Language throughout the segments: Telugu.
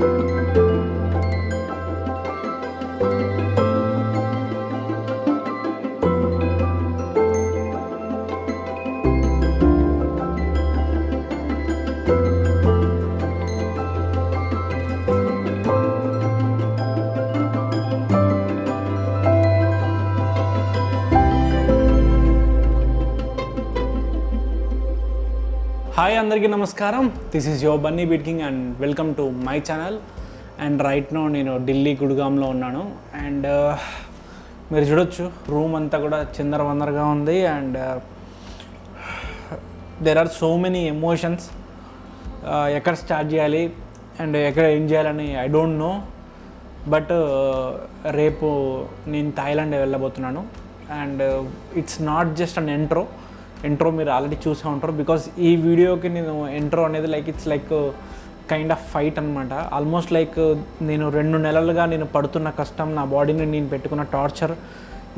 హాయ్ అందరికీ నమస్కారం. This is your Bunny beat king and welcome to my channel and right now నేను ఢిల్లీ గుడ్గామ్లో ఉన్నాను. అండ్ uh, మీరు చూడొచ్చు రూమ్ అంతా కూడా చిందరవందరగా ఉంది. And there are so many emotions ఎక్కడ స్టార్ట్ చేయాలి అండ్ ఎక్కడ ఏం చేయాలని ఐ డోంట్ నో బట్ రేపు నేను Thailand వెళ్ళబోతున్నాను. And it's not just an intro intro మీరు ఆల్రెడీ చూసే ఉంటారు. బికాస్ ఈ వీడియోకి నేను ఎంట్రో అనేది like it's like kind of fight అనమాట ఆల్మోస్ట్ లైక్ నేను రెండు నెలలుగా నేను పడుతున్న కష్టం నా బాడీని నేను పెట్టుకున్న టార్చర్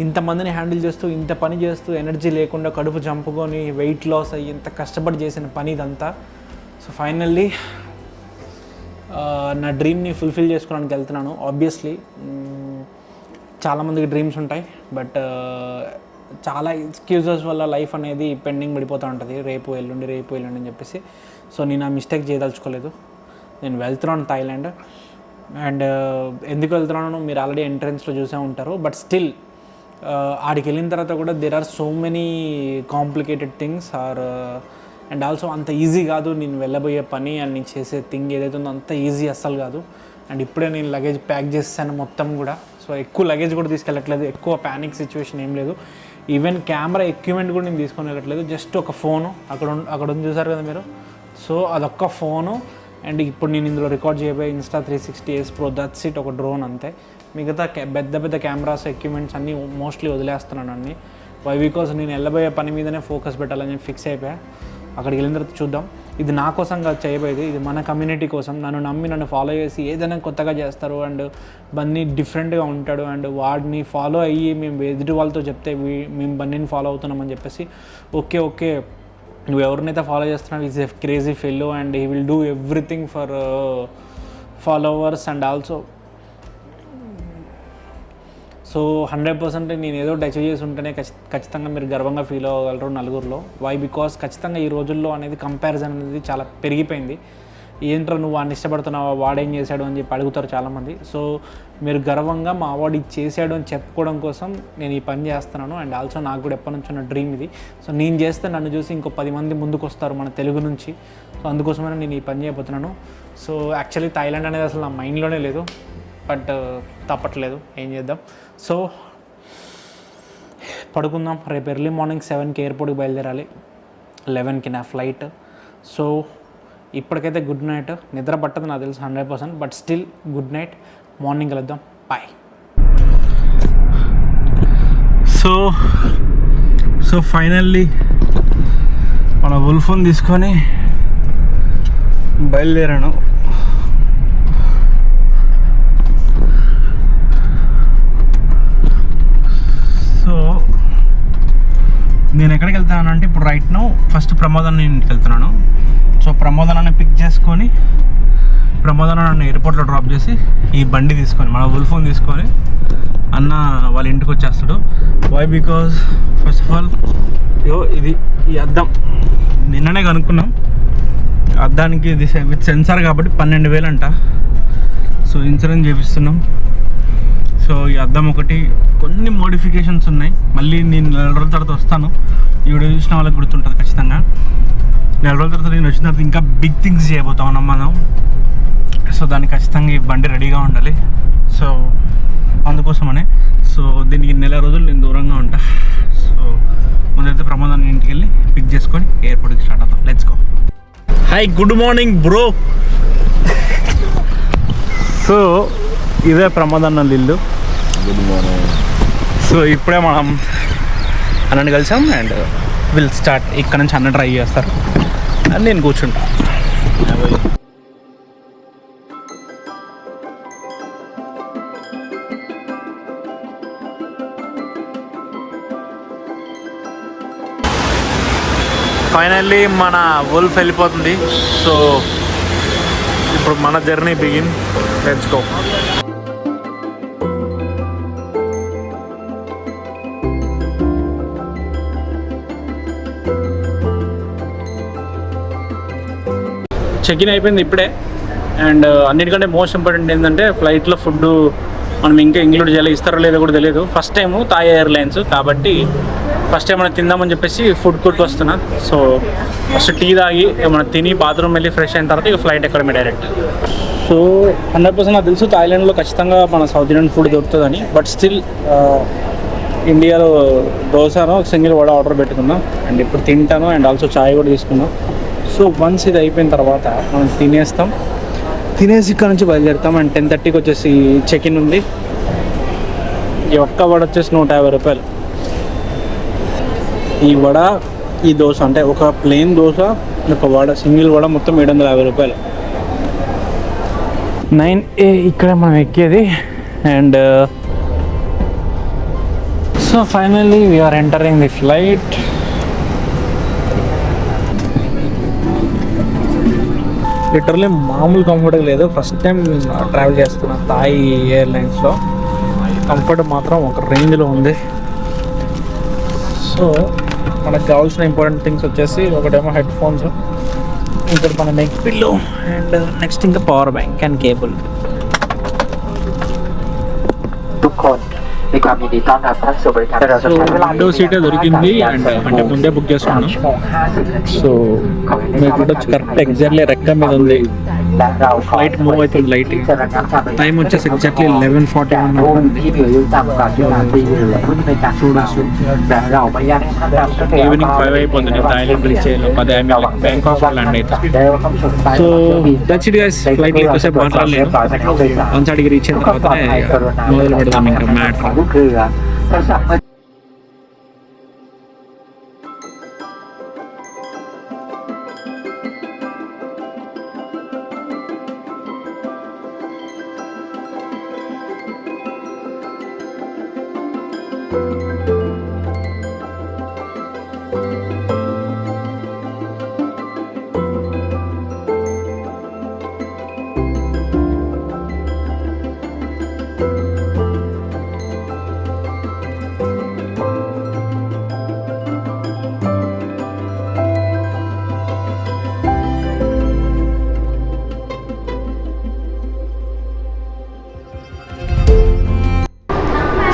ఇంతమందిని హ్యాండిల్ చేస్తూ ఇంత పని చేస్తూ ఎనర్జీ లేకుండా కడుపు చంపుకొని వెయిట్ లాస్ అయ్యి ఇంత కష్టపడి చేసిన పని ఇదంతా. సో ఫైనల్లీ uh, నా డ్రీమ్ని ఫుల్ఫిల్ చేసుకోవడానికి వెళ్తున్నాను ఆబ్వియస్లీ చాలామందికి డ్రీమ్స్ ఉంటాయి బట్ చాలా ఎక్స్క్యూజెస్ వల్ల లైఫ్ అనేది పెండింగ్ పడిపోతూ ఉంటుంది. రేపు ఎల్లుండి రేపు ఎల్లుండి అని చెప్పేసి. సో నేను ఆ మిస్టేక్ చేయదలుచుకోలేదు. నేను వెళ్తున్నాను థాయిలాండ్. అండ్ uh, ఎందుకు వెళ్తున్నాను మీరు ఆల్రెడీ ఎంట్రన్స్లో చూసే ఉంటారు. బట్ స్టిల్ uh, ఆడికి వెళ్ళిన తర్వాత కూడా there are so many complicated things are and also అంత ఈజీ కాదు నేను వెళ్ళబోయే పని అండ్ నేను చేసే థింగ్ ఏదైతే ఉందో అంత ఈజీ అస్సలు కాదు. అండ్ ఇప్పుడే నేను లగేజ్ ప్యాక్ చేస్తాను మొత్తం కూడా. సో ఎక్కువ లగేజ్ కూడా తీసుకెళ్ళట్లేదు. ఎక్కువ ప్యానిక్ సిచ్యువేషన్ ఏం లేదు. ఈవెన్ కెమెరా ఎక్విప్మెంట్ కూడా నేను తీసుకొని వెళ్ళట్లేదు. జస్ట్ ఒక ఫోను. అక్కడ అక్కడ ఉంది చూసారు కదా మీరు? సో అదొక్క ఫోను. అండ్ ఇప్పుడు నేను ఇందులో రికార్డ్ చేయబోయే insta three sixty S pro that it ఒక డ్రోన్ అంతే. మిగతా కె- పెద్ద పెద్ద కెమెరాస్ ఎక్విప్మెంట్స్ అన్నీ మోస్ట్లీ వదిలేస్తున్నాను అన్ని. వై బికాస్ నేను వెళ్ళబోయే పని మీదనే ఫోకస్ పెట్టాలని ఫిక్స్ అయిపోయా. అక్కడికి వెళ్ళిన తర్వాత చూద్దాం. ఇది నా కోసం కాదు చేయబోయేది. ఇది మన కమ్యూనిటీ కోసం. నన్ను నమ్మి నన్ను ఫాలో చేసి ఏదైనా కొత్తగా చేస్తారు అండ్ బన్నీ డిఫరెంట్గా ఉంటాడు అండ్ వాడిని ఫాలో అయ్యి మేము ఎదుటి వాళ్ళతో చెప్తే మేము బన్నీని ఫాలో అవుతున్నామని చెప్పేసి ఓకే ఓకే నువ్వు ఎవరినైతే ఫాలో చేస్తున్నావు is a crazy fellow and he will do everything for followers and also so hundred percent నేను ఏదో ఒకటి అచీవ్ చేసి ఉంటేనే ఖచ్చితంగా మీరు గర్వంగా ఫీల్ అవ్వగలరు నలుగురిలో. వై బికాస్ ఖచ్చితంగా ఈ రోజుల్లో అనేది కంపారిజన్ అనేది చాలా పెరిగిపోయింది. ఏంట్రా నువ్వు వాడిని ఇష్టపడుతున్నావా? వాడేం చేశాడు అని చెప్పి అడుగుతారు చాలామంది. సో మీరు గర్వంగా మా వాడు ఇది చేశాడు అని చెప్పుకోవడం కోసం నేను ఈ పని చేస్తున్నాను. అండ్ ఆల్సో నాకు కూడా ఎప్పటి నుంచి ఉన్న డ్రీమ్ ఇది. సో నేను చేస్తే నన్ను చూసి ఇంకో పది మంది ముందుకు వస్తారు మన తెలుగు నుంచి. సో అందుకోసమే నేను ఈ పని చేయబోతున్నాను. సో యాక్చువల్లీ థాయిలాండ్ అనేది అసలు నా మైండ్లోనే లేదు. బట్ uh, తప్పట్లేదు. ఏం చేద్దాం? సో పడుకుందాం. రేపు ఎర్లీ మార్నింగ్ సెవెన్కి ఎయిర్పోర్ట్కి బయలుదేరాలి. లెవెన్కి నా ఫ్లైట్ సో ఇప్పటికైతే గుడ్ నైట్ నిద్ర పట్టదు నాకు తెలుసు hundred percent but still good night morning కలుద్దాం. బాయ్ సో సో ఫైనల్లీ మన ఉల్ఫోన్ తీసుకొని బయలుదేరాను సో నేను ఎక్కడికి వెళ్తాను అంటే ఇప్పుడు రైట్ నో ఫస్ట్ ప్రమోదాన్ని ఇంటికి వెళ్తున్నాను. సో ప్రమోదాన్ని పిక్ చేసుకొని ప్రమోదాన్ని నన్ను ఎయిర్పోర్ట్లో డ్రాప్ చేసి ఈ బండి తీసుకొని మన ఉల్ ఫోన్ తీసుకొని అన్న వాళ్ళ ఇంటికి వచ్చేస్తాడు. Why because first of all yo ఇది ఈ అద్దం. నిన్ననే కనుక్కున్నాం. అద్దానికి ఇది విత్ సెన్సార్ కాబట్టి పన్నెండు వేలు అంట సో ఇన్సూరెన్స్ చేపిస్తున్నాం. సో ఈ అద్దం ఒకటి కొన్ని మోడిఫికేషన్స్ ఉన్నాయి. మళ్ళీ నేను నెల రోజుల తర్వాత వస్తాను. ఈ వీడియో చూసిన వాళ్ళకి గుర్తుంటుంది ఖచ్చితంగా. నెల రోజుల తర్వాత నేను వచ్చిన తర్వాత ఇంకా బిగ్ థింగ్స్ చేయబోతా ఉన్నాం మనం. సో దానికి ఖచ్చితంగా ఈ బండి రెడీగా ఉండాలి. సో అందుకోసమనే. సో దీనికి నెల రోజులు నేను దూరంగా ఉంటా. సో ముందైతే ప్రమాదాన్ని ఇంటికి వెళ్ళి పిక్ చేసుకొని ఎయిర్పోర్ట్కి స్టార్ట్ అవుతాం. Let's go hi good morning bro so ఇదే ప్రమాదన్న ఇల్లు గుడ్ మార్నింగ్ సో ఇప్పుడే మనం అన్నని కలిసాం అండ్ విల్ స్టార్ట్ ఇక్కడ నుంచి అన్న ట్రై చేస్తారు. అండ్ నేను కూర్చుంటా. ఫైనల్లీ మన వల్ఫ్ వెళ్ళిపోతుంది. సో ఇప్పుడు మన journey begin let's go check in అయిపోయింది ఇప్పుడే. అండ్ uh, అన్నిటికంటే మోస్ట్ ఇంపార్టెంట్ ఏంటంటే ఫ్లైట్లో ఫుడ్ మనం ఇంకా ఇంక్లూడ్ చేయాలి ఇస్తారో లేదో కూడా తెలియదు. ఫస్ట్ టైము థాయ్ ఎయిర్లైన్స్ కాబట్టి ఫస్ట్ టైం మనం తిందామని చెప్పేసి ఫుడ్ కోర్ట్కి వస్తున్నా. సో ఫస్ట్ టీ తాగి ఏమైనా తిని బాత్రూమ్ వెళ్ళి ఫ్రెష్ అయిన తర్వాత ఇక ఫ్లైట్ ఎక్కడమే డైరెక్ట్ సో హండ్రెడ్ పర్సెంట్ నాకు తెలుసు థాయిలాండ్లో ఖచ్చితంగా మన సౌత్ ఇండియన్ ఫుడ్ దొరుకుతుందని. బట్ స్టిల్ ఇండియాలో దోశను సింగిల్ వడ ఆర్డర్ పెట్టుకున్నాం. అండ్ ఇప్పుడు తింటాను. అండ్ ఆల్సో చాయ్ కూడా తీసుకున్నాం. సో వన్స్ ఇది అయిపోయిన తర్వాత మనం తినేస్తాం. తినేసి ఇక్కడ నుంచి బయలుదేరుతాం అండ్ టెన్ థర్టీకి వచ్చేసి చెక్ ఇన్ ఉంది. ఈ ఒక్క వడ వచ్చేసి నూట యాభై రూపాయలు. ఈ వడ ఈ దోశ అంటే ఒక ప్లెయిన్ దోశ ఒక వడ సింగిల్ వడ మొత్తం ఏడు వందల యాభై రూపాయలు. నైన్ ఏ ఇక్కడే మనం ఎక్కేది and so finally we're entering the flight literally మామూలు కంఫర్ట్గా లేదు. ఫస్ట్ టైం ట్రావెల్ చేస్తున్న థాయ్ ఎయిర్లైన్స్లో కంఫర్ట్ మాత్రం ఒక రేంజ్లో ఉంది. సో మనకు కావాల్సిన ఇంపార్టెంట్ థింగ్స్ వచ్చేసి ఒకటేమో హెడ్ ఫోన్స్ ఇంకోటి మన నెక్ పిల్లో అండ్ నెక్స్ట్ ఇంకా power bank and cable มีความยินดีต้อนรับท่านสู่บริการแต่เราจะใช้เวลา window సీటే దొరికింది అండ్ అంటే ముందే బుక్ చేసుకున్నాం ชั่วโมง50 సో మీకు కూడా కరెక్ట్ ఎగ్జాక్ట్లీ రెక్క మీద ఉంది และเราขอ ఫ్లైట్ మూవ్ అవుతుంది లైట్ టైం వచ్చేసి exactly eleven forty one evening five అయిపోతుంది నేను థాయిలాండ్ రీచ్ అయ్యాను పది ఐఎమ్ బ్యాంకాక్ ల్యాండ్ అయితే so that's it guys flight late వచ్చే మాట్లాడలేను వన్స్ అడిగి రీచ్ అయిన తర్వాతనే మొదలు పెడదాం ఇంకా matter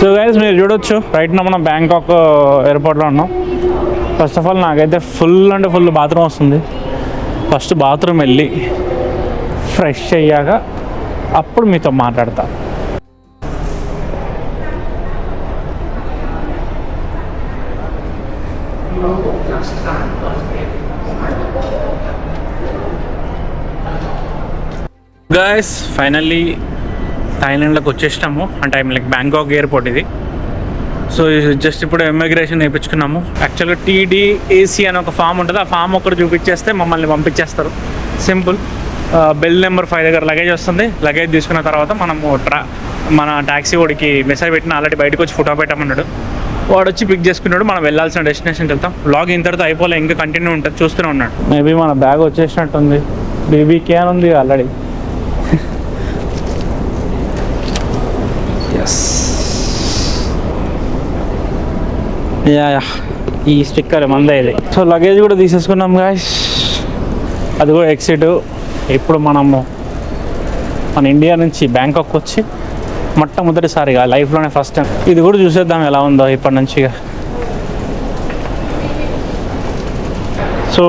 so guys మీరు చూడొచ్చు. రైట్ నా మనం బ్యాంకాక్ ఎయిర్పోర్ట్లో uh, ఉన్నాం. ఫస్ట్ ఆఫ్ ఆల్ నాకైతే ఫుల్ అంటే ఫుల్ బాత్రూమ్ వస్తుంది. ఫస్ట్ బాత్రూమ్ వెళ్ళి ఫ్రెష్ అయ్యాక అప్పుడు మీతో మాట్లాడతా. గాయస్ ఫైనల్లీ థాయిలాండ్లోకి వచ్చేసినాము. అంటే ఐ లైక్ బ్యాంకాక్ ఎయిర్పోర్ట్ ఇది. సో జస్ట్ ఇప్పుడు ఇమిగ్రేషన్ వేయించుకున్నాము యాక్చువల్గా టీడీఏసీ అని ఒక ఫామ్ ఉంటుంది. ఆ ఫామ్ ఒకటి చూపించేస్తే మమ్మల్ని పంపించేస్తారు. సింపుల్. బెల్ నెంబర్ ఫైవ్ దగ్గర లగేజ్ వస్తుంది. లగేజ్ తీసుకున్న తర్వాత మనము ట్రా మన ట్యాక్సీ వాడికి మెసేజ్ పెట్టిన ఆల్రెడీ బయటకు వచ్చి ఫోటో పెట్టమన్నాడు. వాడు వచ్చి పిక్ చేసుకున్నాడు. మనం వెళ్ళాల్సిన డెస్టినేషన్కి వెళ్తాం. బ్లాగ్ ఇంతటితో అయిపోలే. ఇంకా కంటిన్యూ ఉంటుంది. చూస్తూనే ఉన్నాడు. మేబీ మన బ్యాగ్ వచ్చేసినట్టుంది. బేబీ అని ఉంది ఆల్రెడీ. Yeah yeah. ఈ స్టిక్కర్ మందే ఇది. సో లగేజ్ కూడా తీసేసుకున్నాం గాయస్ అది కూడా ఎక్సిట్ ఇప్పుడు మనము మన ఇండియా నుంచి బ్యాంకాక్ వచ్చి మొట్టమొదటిసారిగా లైఫ్లోనే ఫస్ట్ టైం ఇది కూడా చూసేద్దాం ఎలా ఉందో ఇప్పటి నుంచి ఇక. సో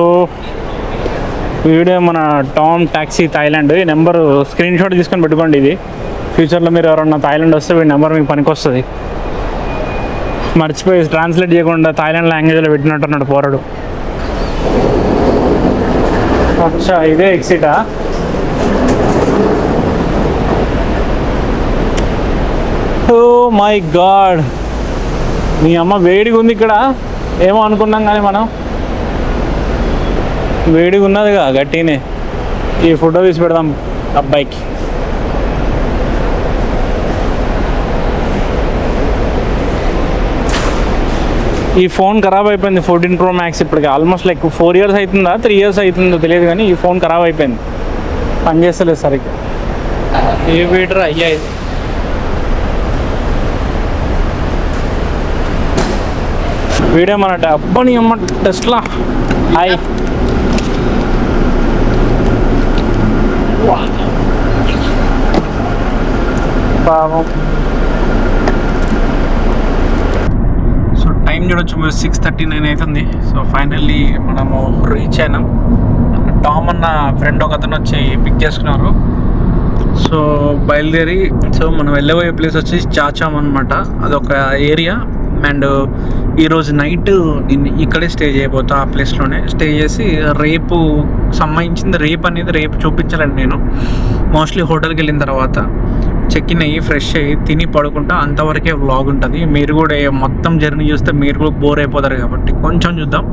వీడియో మన టామ్ ట్యాక్సీ థాయిలాండ్ ఈ నెంబర్ స్క్రీన్ షాట్ తీసుకొని పెట్టుకోండి ఇది. ఫ్యూచర్లో మీరు ఎవరన్నా థాయిలాండ్ వస్తే వీడి నెంబర్ మీకు పనికొస్తుంది. మర్చిపోయి ట్రాన్స్లేట్ చేయకుండా థాయిలాండ్ లాంగ్వేజ్లో పెట్టినట్టున్నాడు పోరడు. అచ్చా ఇదే ఎక్సిటా ఓ మై గాడ్ మీ అమ్మ వేడిగా ఉంది ఇక్కడ. ఏమో అనుకున్నాం కానీ మనం. వేడిగా ఉన్నదిగా గట్టినే ఈ ఫోటో తీసి పెడదాం అబ్బాయికి. ఈ ఫోన్ ఖరాబ్ అయిపోయింది ఫోర్టీన్ ప్రో మ్యాక్స్ ఇప్పటికి. ఆల్మోస్ట్ లైక్ ఫోర్ ఇయర్స్ అవుతుందా త్రీ ఇయర్స్ అవుతుందో తెలియదు కానీ ఈ ఫోన్ ఖరాబ్ అయిపోయింది. పనిచేస్తలేదు సరిగ్గా. ఏ వీటర్ అయ్యా ఇది. వీడియో మన డబ్బని అమ్మ టెస్ట్లా హాయ్. పాపం సో టైం చూడొచ్చు మీరు సిక్స్ థర్టీ నైన్ అవుతుంది. సో ఫైనల్లీ మనము రీచ్ అయినాం. టామ్ అన్న ఫ్రెండ్ ఒక అతను వచ్చి పిక్ చేసుకున్నారు. సో బయలుదేరి సో మనం వెళ్ళబోయే ప్లేస్ వచ్చి చాచాం అనమాట అదొక ఏరియా అండ్ ఈరోజు నైట్ నేను ఇక్కడే స్టే చేయబోతా ఆ ప్లేస్లోనే స్టే చేసి రేపు సంబంధించింది రేపు అనేది రేపు చూపించాలండి నేను. మోస్ట్లీ హోటల్కి వెళ్ళిన తర్వాత. చెక్ ఇన్ అయ్యి ఫ్రెష్ అయ్యి తిని పడుకుంటా అంతవరకే వ్లాగ్ ఉంటుంది. మీరు కూడా మొత్తం జర్నీ చూస్తే మీరు కూడా బోర్ అయిపోతారు కాబట్టి కొంచెం చూద్దాం.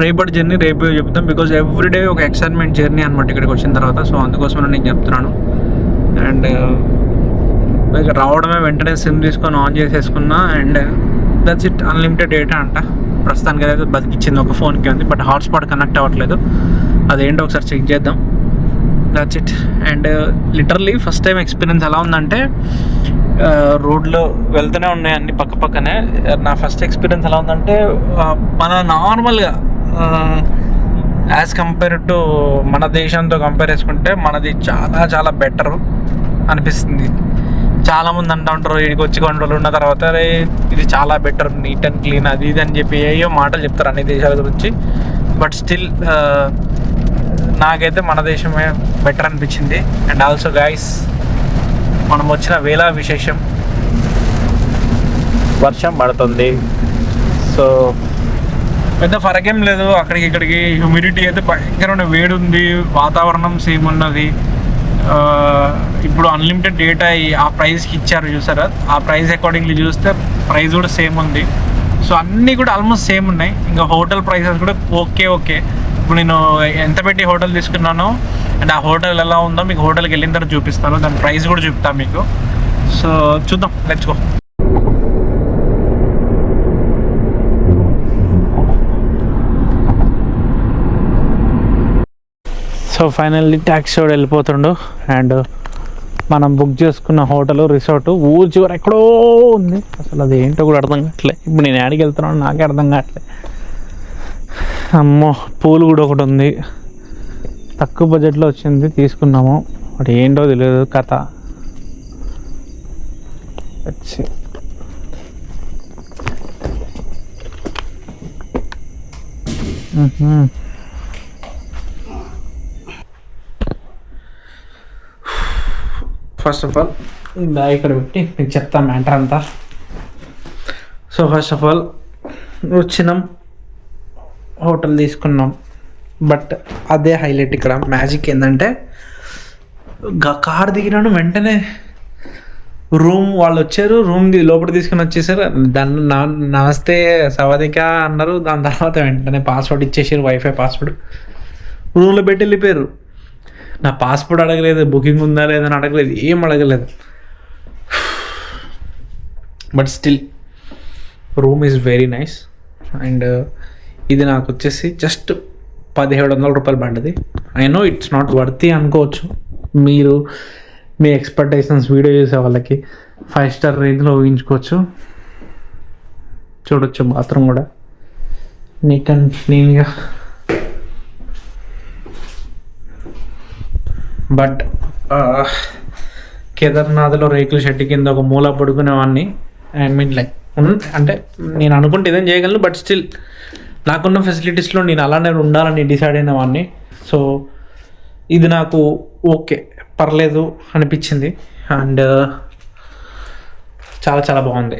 రేపటి జర్నీ రేపు చెప్తాం బికాజ్ ఎవ్రీడే ఒక ఎక్సైట్మెంట్ జర్నీ అనమాట ఇక్కడికి వచ్చిన తర్వాత. సో అందుకోసం నేను చెప్తున్నాను. అండ్ uh, రావడమే వెంటనే సిమ్ తీసుకొని on చేసేసుకున్నా and that's it unlimited data అంట. ప్రస్తుతానికి అయితే బతికిచ్చింది ఒక ఫోన్కి ఉంది బట్ హాట్స్పాట్ కనెక్ట్ అవ్వట్లేదు. అదేంటో ఒకసారి చెక్ చేద్దాం. That's it and literally first time experience ఎలా ఉందంటే uh, రోడ్లో వెళ్తూనే ఉన్నాయి అన్ని పక్క పక్కనే. నా ఫస్ట్ ఎక్స్పీరియన్స్ ఎలా ఉందంటే uh, మన నార్మల్గా యాజ్ కంపేర్ టు మన దేశంతో కంపేర్ చేసుకుంటే మనది చాలా చాలా బెటర్ అనిపిస్తుంది. చాలామంది అంటూ ఉంటారు ఇక్కడికి వచ్చి కొన్ని రోజులు ఉన్న తర్వాత ఇది చాలా బెటర్ నీట్ అండ్ క్లీన్ అది ఇది అని చెప్పి ఏయో మాటలు చెప్తారు అన్ని దేశాల గురించి. బట్ స్టిల్ నాకైతే మన దేశమే బెటర్ అనిపించింది. అండ్ ఆల్సో గైస్ మనం వచ్చిన వేళ విశేషం. వర్షం పడుతుంది. సో పెద్ద ఫరకేం లేదు. అక్కడికి ఇక్కడికి హ్యూమిడిటీ అయితే భయంకరమైన వేడి ఉంది వాతావరణం సేమ్ ఉన్నది. ఇప్పుడు అన్లిమిటెడ్ డేటా ఆ ప్రైస్కి ఇచ్చారు చూసారా? ఆ ప్రైస్ అకార్డింగ్లీ చూస్తే ప్రైస్ కూడా సేమ్ ఉంది. సో అన్నీ కూడా ఆల్మోస్ట్ సేమ్ ఉన్నాయి. ఇంకా హోటల్ ప్రైసెస్ కూడా ఓకే ఓకే ఇప్పుడు నేను ఎంత పెట్టి హోటల్ తీసుకున్నానో అండ్ ఆ హోటల్ ఎలా ఉందో మీకు హోటల్కి వెళ్ళిన తర్వాత చూపిస్తాను. దాని ప్రైస్ కూడా చూపుతాను మీకు. సో చూద్దాం. Let's go so finally taxi వాడు వెళ్ళిపోతుండు. అండ్ మనం బుక్ చేసుకున్న హోటల్ రిసార్ట్ ఊరు చివరి ఎక్కడో ఉంది. అసలు అది ఏంటో కూడా అర్థం కావట్లే. ఇప్పుడు నేను ఆడికి వెళ్తున్నాను నాకే అర్థం కావట్లే. అమ్మో పూలు కూడా ఒకటి ఉంది. తక్కువ బడ్జెట్లో వచ్చింది తీసుకున్నాము. బట్ ఏంటో తెలియదు కథ. Mhm. ఫస్ట్ ఆఫ్ ఆల్ దా ఇక్కడ పెట్టి మీకు చెప్తాను మ్యాటర్ అంతా. సో ఫస్ట్ ఆఫ్ ఆల్ వచ్చినాం. హోటల్ తీసుకున్నాం. బట్ అదే హైలైట్ ఇక్కడ. మ్యాజిక్ ఏంటంటే కార్ దిగినాను వెంటనే. రూమ్ వాళ్ళు వచ్చారు రూమ్ లోపల తీసుకుని వచ్చేసారు. దాన్ని నమస్తే సవదిక అన్నారు. దాని తర్వాత వెంటనే పాస్వర్డ్ ఇచ్చేసారు వైఫై పాస్వర్డ్ రూమ్లో పెట్టి వెళ్ళిపోయారు. నా పాస్పోర్ట్ అడగలేదు బుకింగ్ ఉందా లేదని అడగలేదు ఏం అడగలేదు. But still room is very nice and ఇది నాకు వచ్చేసి జస్ట్ పదిహేడు వందల రూపాయలు పడ్డది I know it's not worthy అనుకోవచ్చు. మీరు మీ ఎక్స్పెక్టేషన్స్ వీడియో చేసే వాళ్ళకి ఫైవ్ స్టార్ రేంజ్లో ఊహించుకోవచ్చు. చూడొచ్చు బాత్రూమ్ కూడా. నీట్ అండ్ క్లీన్గా బట్ కేదార్నాథ్లో రేకుల షెడ్ కింద ఒక మూల పడుకునేవాడిని ఐ మీన్ లైక్ అంటే నేను అనుకుంటే ఇదేం చేయగలను బట్ స్టిల్ నాకున్న ఫెసిలిటీస్లో నేను అలానే ఉండాలని డిసైడ్ అయిన వాడిని సో ఇది నాకు ఓకే పర్లేదు అనిపించింది. అండ్ uh, చాలా చాలా బాగుంది.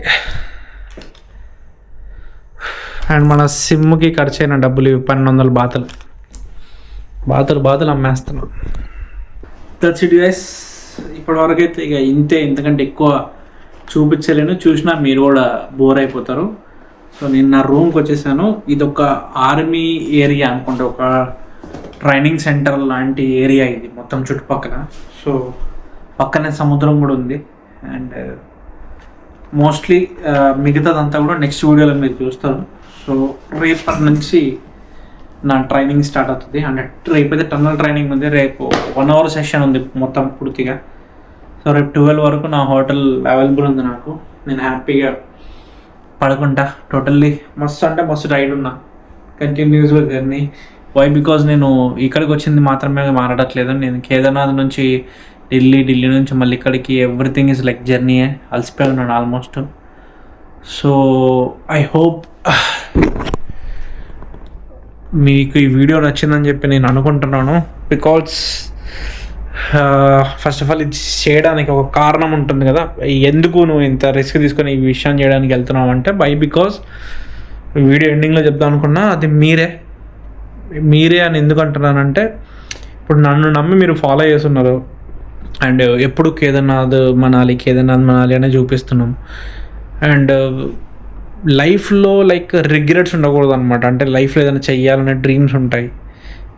అండ్ మన సిమ్కి ఖర్చు అయిన డబ్బులు ఇవి పన్నెండు వందల బాతులు. బాతులు బాతులు అమ్మేస్తున్నాం దట్స్ ఇట్ గైస్ ఇప్పటివరకు అయితే ఇక ఇంతే. ఇంతకంటే ఎక్కువ చూపించలేను. చూసినా మీరు కూడా బోర్ అయిపోతారు. సో నేను నా రూమ్కి వచ్చేసాను. ఇది ఒక ఆర్మీ ఏరియా అనుకుంటే ఒక ట్రైనింగ్ సెంటర్ లాంటి ఏరియా ఇది మొత్తం చుట్టుపక్కల. సో పక్కనే సముద్రం కూడా ఉంది. అండ్ uh, మోస్ట్లీ uh, మిగతాదంతా కూడా నెక్స్ట్ వీడియోలో మీరు చూస్తారు. సో రేపటి నుంచి నా ట్రైనింగ్ స్టార్ట్ అవుతుంది. అండ్ రేపు అయితే టన్నల్ ట్రైనింగ్ ఉంది. రేపు వన్ అవర్ సెషన్ ఉంది మొత్తం పూర్తిగా. సో రేపు ట్వెల్వ్ వరకు నా హోటల్ అవైలబుల్ ఉంది నాకు. నేను హ్యాపీగా పడకుండా టోటల్లీ మస్తు అంటే మస్తు రైడ్ ఉన్నా. కంటిన్యూస్గా జర్నీ. వై బికాజ్ నేను ఇక్కడికి వచ్చింది మాత్రమే మారడట్లేదు నేను కేదార్నాథ్ నుంచి ఢిల్లీ ఢిల్లీ నుంచి మళ్ళీ ఇక్కడికి ఎవ్రీథింగ్ ఇస్ లైక్ జర్నీ అలసిపోయి ఉన్నాను ఆల్మోస్ట్ సో ఐ హోప్ మీకు ఈ వీడియో నచ్చిందని చెప్పి నేను అనుకుంటున్నాను. బికాజ్ ఫస్ట్ ఆఫ్ ఆల్ ఇది చేయడానికి ఒక కారణం ఉంటుంది కదా. ఎందుకు నువ్వు ఇంత రిస్క్ తీసుకొని ఈ విషయం చేయడానికి వెళ్తున్నావు అంటే బై బికాస్ వీడియో ఎండింగ్లో చెప్దాం అనుకున్నా అది మీరే. మీరే అని ఎందుకు అంటున్నానంటే ఇప్పుడు నన్ను నమ్మి మీరు ఫాలో చేస్తున్నారు. అండ్ ఎప్పుడు కేదార్నాథ్ మనాలి కేదార్నాథ్ మనాలి అనే చూపిస్తున్నాం. అండ్ లైఫ్లో లైక్ రిగ్రెట్స్ ఉండకూడదు అనమాట అంటే లైఫ్లో ఏదైనా చెయ్యాలనే డ్రీమ్స్ ఉంటాయి.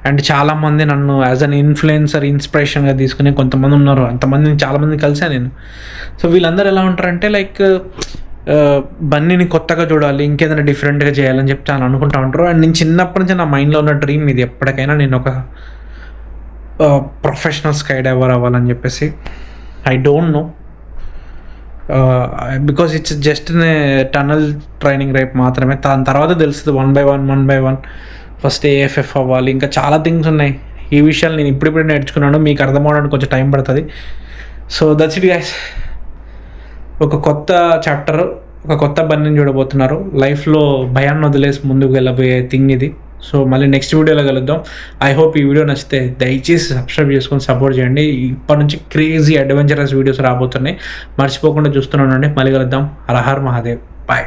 అండ్ చాలామంది నన్ను యాజ్ అన్ ఇన్ఫ్లుయెన్సర్ ఇన్స్పిరేషన్గా తీసుకునే కొంతమంది ఉన్నారు. అంతమంది చాలామంది కలిసాను నేను. సో వీళ్ళందరూ ఎలా ఉంటారంటే లైక్ uh, బన్నీని కొత్తగా చూడాలి ఇంకేదైనా డిఫరెంట్గా చేయాలని చెప్తే అని అనుకుంటా ఉంటారు. అండ్ నేను చిన్నప్పటి నుంచి నా మైండ్లో ఉన్న డ్రీమ్ ఇది. ఎప్పటికైనా నేను ఒక ప్రొఫెషనల్ స్కై డైవర్ అవ్వాలని చెప్పేసి I don't know because it's just tunnel training రేపు మాత్రమే. దాని తర్వాత తెలుస్తుంది one by one one by one first AFF అవ్వాలి ఇంకా చాలా థింగ్స్ ఉన్నాయి. ఈ విషయాలు నేను ఇప్పుడిప్పుడే నేర్చుకున్నాను మీకు అర్థం అవడానికి కొంచెం టైం పడుతుంది. సో దట్స్ ఇట్ గైస్ ఒక కొత్త చాప్టర్ ఒక కొత్త బన్నీని చూడబోతున్నారు. లైఫ్లో భయాన్ని వదిలేసి ముందుకు వెళ్ళబోయే థింగ్ ఇది. సో మళ్ళీ నెక్స్ట్ వీడియోలో కలుద్దాం. ఐ హోప్ ఈ వీడియో నచ్చితే దయచేసి సబ్స్క్రైబ్ చేసుకొని సపోర్ట్ చేయండి. ఇప్పటి నుంచి క్రేజీ అడ్వెంచరస్ వీడియోస్ రాబోతున్నాయి. మర్చిపోకుండా చూస్తున్నాను అండి మళ్ళీ కలుద్దాం. హరహర్ మహాదేవ్. బాయ్